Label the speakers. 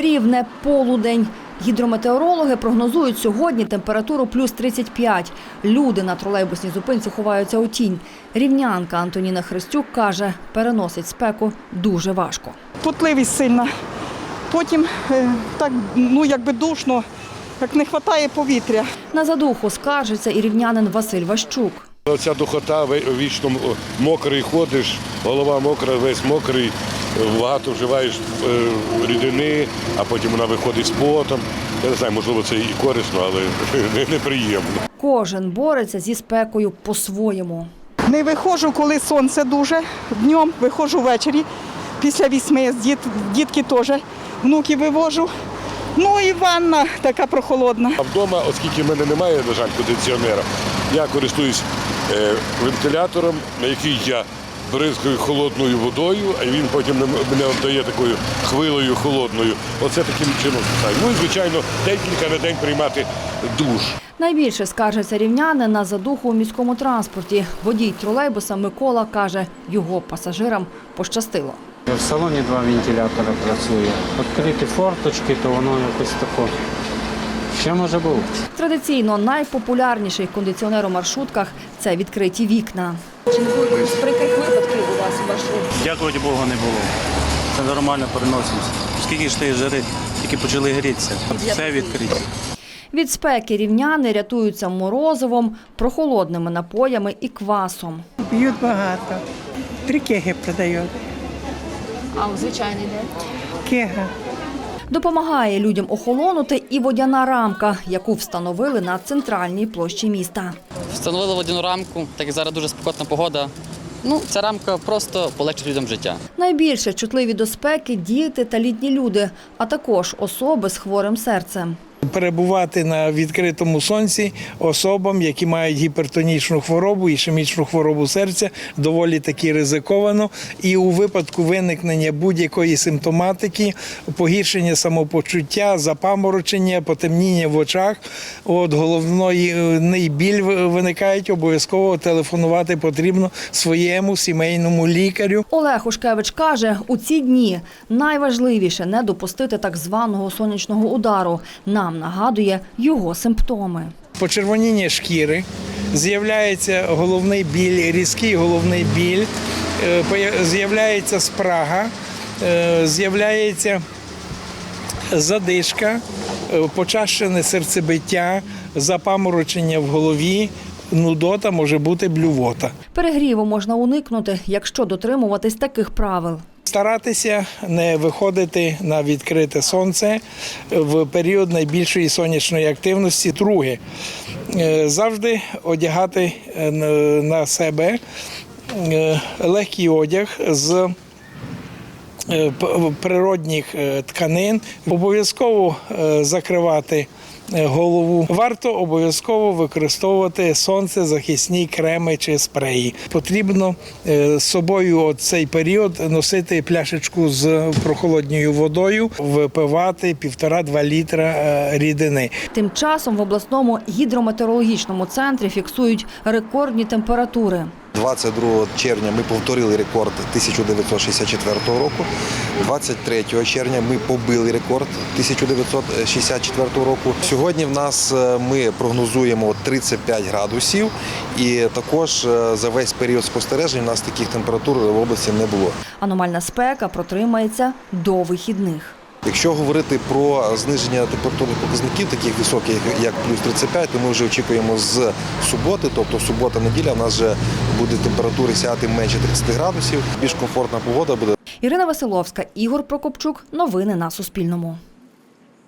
Speaker 1: Рівне полудень. Гідрометеорологи прогнозують сьогодні температуру плюс 35. Люди на тролейбусній зупинці ховаються у тінь. Рівнянка Антоніна Христюк каже, переносить спеку дуже важко.
Speaker 2: Потливість сильна. Потім е, так, ну якби душно, як не вистачає повітря.
Speaker 1: На задуху скаржиться і рівнянин Василь Ващук.
Speaker 3: Оця духота, ви- вічно мокрий ходиш, голова мокра, весь мокрий, багато вживаєш е, рідини, а потім вона виходить з потом. Я не знаю, можливо, це і корисно, але неприємно.
Speaker 1: Кожен бореться зі спекою по-своєму.
Speaker 2: Не виходжу, коли сонце дуже. Днем виходжу ввечері. Після вісьми з діт, дітки теж внуки вивожу. Ну і ванна така прохолодна.
Speaker 3: А вдома, оскільки в мене немає, на жаль, кондиціонера, я користуюсь вентилятором, на який я бризкаю холодною водою, а він потім мене дає такою хвилею холодною. Оце таким чином спасаю. Ну і звичайно, декілька на день приймати душ.
Speaker 1: Найбільше скаржаться рівняни на задуху у міському транспорті. Водій тролейбуса Микола каже, його пасажирам пощастило.
Speaker 4: В салоні два вентилятори працює. Відкриті форточки, то воно якось тако. Ще може бути.
Speaker 1: Традиційно найпопулярніший кондиціонер у маршрутках це відкриті вікна.
Speaker 5: Дякувати Богу, не було. Це нормально переносимося. Скільки ж тієї жари, тільки почали грітися. Все відкриті.
Speaker 1: Від спеки рівняни рятуються морозивом, прохолодними напоями і квасом.
Speaker 6: Б'ють багато. Три кеги продають.
Speaker 1: А звичайний день?
Speaker 6: Кега.
Speaker 1: Допомагає людям охолонути і водяна рамка, яку встановили на центральній площі міста.
Speaker 7: Встановили водяну рамку, так як зараз дуже спекотна погода. Ну, ця рамка просто полегшить людям життя.
Speaker 1: Найбільше чутливі до спеки діти та літні люди, а також особи з хворим серцем.
Speaker 8: Перебувати на відкритому сонці особам, які мають гіпертонічну хворобу, ішемічну хворобу серця, доволі таки ризиковано. І у випадку виникнення будь-якої симптоматики, погіршення самопочуття, запаморочення, потемніння в очах, от головний біль виникають, обов'язково телефонувати потрібно своєму сімейному лікарю.
Speaker 1: Олег Ушкевич каже, у ці дні найважливіше не допустити так званого сонячного удару. Нам нагадує його симптоми.
Speaker 8: почервоніння шкіри, з'являється головний біль, різкий головний біль, е, з'являється спрага, е, з'являється задишка, е, почащене серцебиття, запаморочення в голові, нудота може бути блювота.
Speaker 1: Перегріву можна уникнути, якщо дотримуватись таких правил.
Speaker 8: Старатися не виходити на відкрите сонце в період найбільшої сонячної активності. Друге, е, завжди одягати е, на- себе е, легкий одяг з природних е, тканин. Обов'язково е, закривати е, голову. Варто обов'язково використовувати сонцезахисні креми чи спреї. Потрібно е, з собою цей період носити пляшечку з прохолодною водою, випивати півтора-два літра е, рідини.
Speaker 1: Тим часом в обласному гідрометеорологічному центрі фіксують рекордні температури.
Speaker 9: 22 червня ми повторили рекорд 1964 року. 23 червня ми побили рекорд 1964 року. Сьогодні в нас е, ми прогнозуємо 35 градусів, і також е, за весь період спостережень у нас таких температур в області не було.
Speaker 1: Аномальна спека протримається до вихідних.
Speaker 9: Якщо говорити про зниження температурних показників, таких високих, як плюс 35, то ми вже очікуємо з суботи, тобто субота-неділя, у нас вже буде температури сяти менше 30 градусів. Більш комфортна погода буде.
Speaker 1: Ірина Василовська, Ігор Прокопчук. Новини на Суспільному.